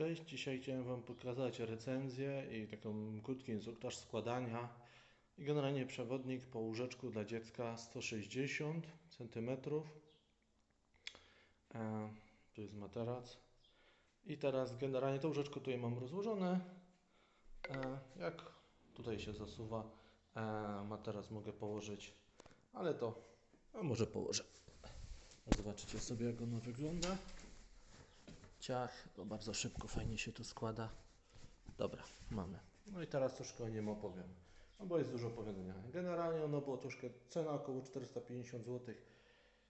Cześć, dzisiaj chciałem Wam pokazać recenzję i taką krótki instruktaż składania i generalnie przewodnik po łóżeczku dla dziecka 160 cm. E, tu jest materac. I teraz generalnie to łóżeczko tutaj mam rozłożone. E, jak tutaj się zasuwa, e, materac mogę położyć, ale to a może położę. Zobaczycie sobie jak ono wygląda ciach, to bardzo szybko, fajnie się to składa. Dobra, mamy. No i teraz troszkę o nim opowiem, no bo jest dużo powiedzenia. Generalnie ono było troszkę, cena około 450 zł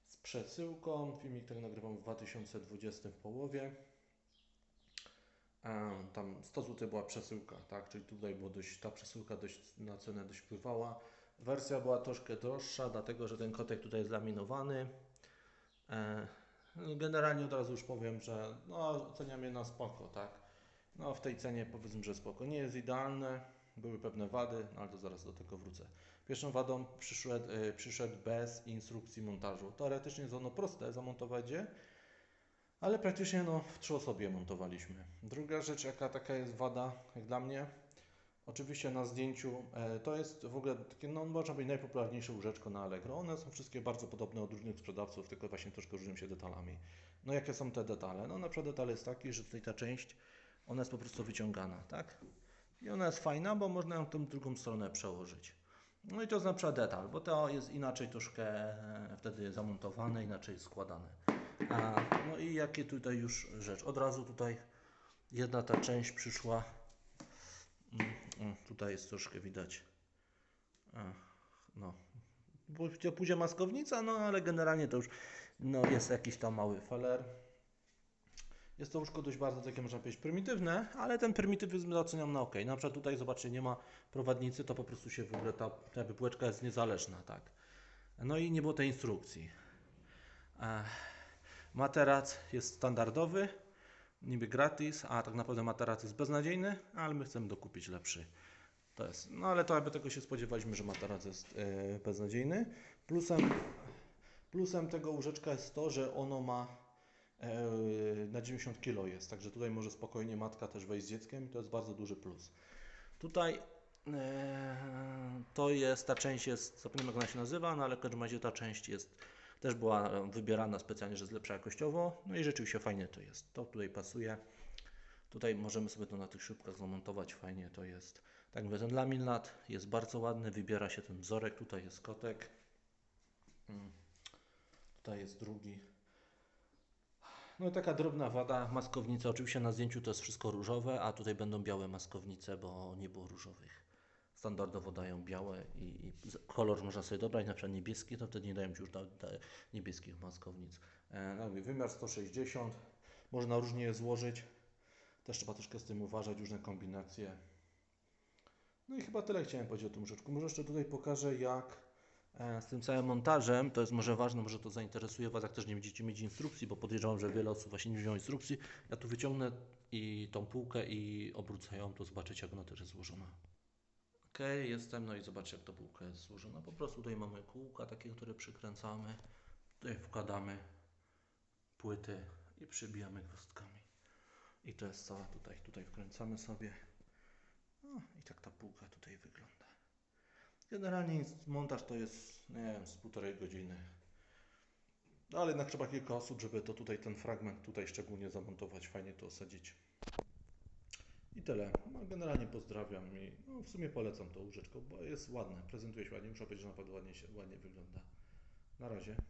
z przesyłką. Filmik ten nagrywam w 2020 w połowie. Tam 100 zł była przesyłka, tak, czyli tutaj było dość, ta przesyłka dość, na cenę dość wpływała. Wersja była troszkę droższa, dlatego że ten kotek tutaj jest laminowany. E, Generalnie od razu już powiem, że no, oceniam je na spoko, tak. No w tej cenie powiedzmy, że spoko. Nie jest idealne, były pewne wady, no, ale to zaraz do tego wrócę. Pierwszą wadą przyszedł, yy, przyszedł bez instrukcji montażu. Teoretycznie jest ono proste zamontować je, ale praktycznie no, w trzy osoby je montowaliśmy. Druga rzecz, jaka taka jest wada, jak dla mnie, Oczywiście na zdjęciu e, to jest w ogóle takie, no można powiedzieć, najpopularniejsze łóżeczko na Allegro. One są wszystkie bardzo podobne od różnych sprzedawców, tylko właśnie troszkę różnią się detalami. No jakie są te detale? No na przykład detal jest taki, że tutaj ta część, ona jest po prostu wyciągana, tak? I ona jest fajna, bo można ją tą drugą stronę przełożyć. No i to jest na przykład detal, bo to jest inaczej troszkę e, wtedy zamontowane, inaczej składane. A, no i jakie tutaj już rzecz? Od razu tutaj jedna ta część przyszła o, tutaj jest troszkę widać. No. Pójdzie maskownica, no ale generalnie to już no, jest jakiś tam mały feller. Jest to łóżko dość bardzo takie, można powiedzieć, prymitywne, ale ten prymitywizm oceniam na ok. Na przykład tutaj, zobaczcie, nie ma prowadnicy, to po prostu się w ogóle ta, ta wypłeczka jest niezależna, tak. No i nie było tej instrukcji. Materac jest standardowy niby gratis, a tak naprawdę materac jest beznadziejny, ale my chcemy dokupić lepszy. To jest, no ale to jakby tego się spodziewaliśmy, że materac jest yy, beznadziejny. Plusem, plusem tego łóżeczka jest to, że ono ma yy, na 90 kg jest, także tutaj może spokojnie matka też wejść z dzieckiem i to jest bardzo duży plus. Tutaj yy, to jest, ta część jest, zapomniałem jak ona się nazywa, no ale w każdym razie ta część jest też była wybierana specjalnie, że jest lepsza jakościowo. No i rzeczywiście fajnie to jest. To tutaj pasuje. Tutaj możemy sobie to na tych szybkach zamontować. Fajnie to jest. Tak mówię, ten laminat jest bardzo ładny. Wybiera się ten wzorek. Tutaj jest kotek. Hmm. Tutaj jest drugi. No i taka drobna wada, maskownica. Oczywiście na zdjęciu to jest wszystko różowe, a tutaj będą białe maskownice, bo nie było różowych standardowo dają białe i, i, kolor można sobie dobrać, na przykład to wtedy nie dają Ci już da, da, niebieskich maskownic. E, no, wymiar 160, można różnie je złożyć, też trzeba troszkę z tym uważać, różne kombinacje. No i chyba tyle chciałem powiedzieć o tym rzeczku. Może jeszcze tutaj pokażę jak e, z tym całym montażem, to jest może ważne, może to zainteresuje Was, jak też nie będziecie mieć instrukcji, bo podejrzewam, że wiele osób właśnie nie wzięło instrukcji. Ja tu wyciągnę i tą półkę i obrócę ją, to zobaczycie jak ona też jest złożona. Jestem, no i zobaczcie jak to bułka jest złożona. Po prostu tutaj mamy kółka takie, które przykręcamy. Tutaj wkładamy płyty i przybijamy gwozdkami. I to jest cała tutaj. Tutaj wkręcamy sobie. No i tak ta półka tutaj wygląda. Generalnie montaż to jest, nie wiem, z półtorej godziny. No ale jednak trzeba kilka osób, żeby to tutaj ten fragment tutaj szczególnie zamontować, fajnie to osadzić. I tyle. No, generalnie pozdrawiam i no, w sumie polecam to łóżeczko, bo jest ładne, prezentuje się ładnie, muszę powiedzieć, że naprawdę ładnie, się, ładnie wygląda. Na razie.